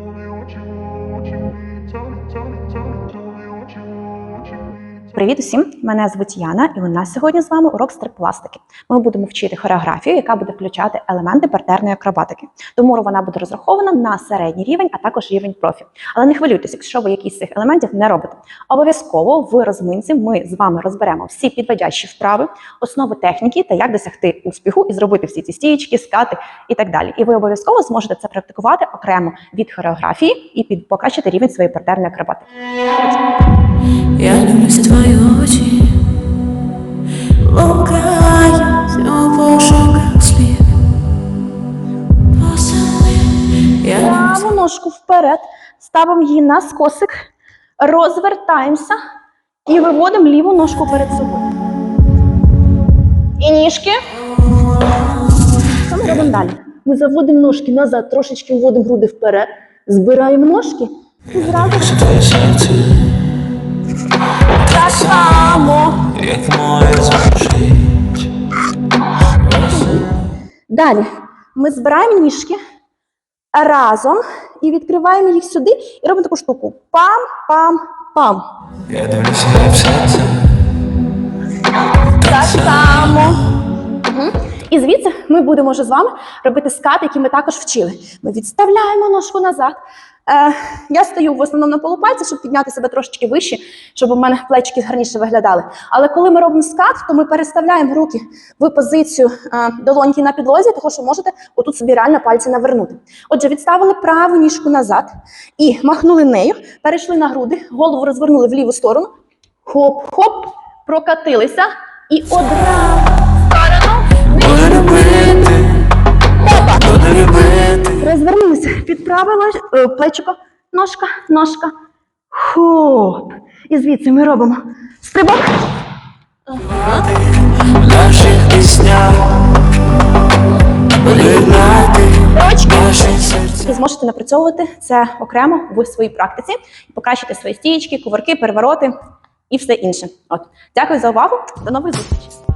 Tell me what you want, tell me, tell me, tell me, tell me what you want. Привіт усім! Мене звуть Яна, і у нас сьогодні з вами урок стрип-пластики. Ми будемо вчити хореографію, яка буде включати елементи партерної акробатики. Тому вона буде розрахована на середній рівень, а також рівень профі. Але не хвилюйтесь, якщо ви якісь з цих елементів не робите. Обов'язково в розминці ми з вами розберемо всі підводящі вправи, основи техніки та як досягти успіху і зробити всі ці стієчки, скати і так далі. І ви обов'язково зможете це практикувати окремо від хореографії і під покращити рівень своєї партерної акробатики. Я дивлюся твої очі, блукають у пошуках слів. Праву ножку вперед, ставимо її на скосик, розвертаємося і виводимо ліву ножку перед собою. І ніжки. Що ми робимо далі? Ми заводимо ножки назад, трошечки вводимо груди вперед, збираємо ножки і зразу само. як моє звучить. Далі ми збираємо ніжки разом і відкриваємо їх сюди і робимо таку штуку. Пам-пам-пам. Я дивлюся в серце, Так само. І звідси ми будемо вже з вами робити скат, який ми також вчили. Ми відставляємо ножку назад. Е, я стою в основному на полупальці, щоб підняти себе трошечки вище, щоб у мене плечики гарніше виглядали. Але коли ми робимо скат, то ми переставляємо руки в позицію е, долоньки на підлозі, тому що можете отут собі реально пальці навернути. Отже, відставили праву ніжку назад і махнули нею, перейшли на груди, голову розвернули в ліву сторону. Хоп-хоп, прокатилися і одразу Розвернулися, підправила е, плечико, ножка, ножка. Хоп. І звідси ми робимо стрибок. Наших піснях. І зможете напрацьовувати це окремо в своїй практиці покращити свої стієчки, кувырки, перевороти і все інше. От. Дякую за увагу. До нових зустрічей.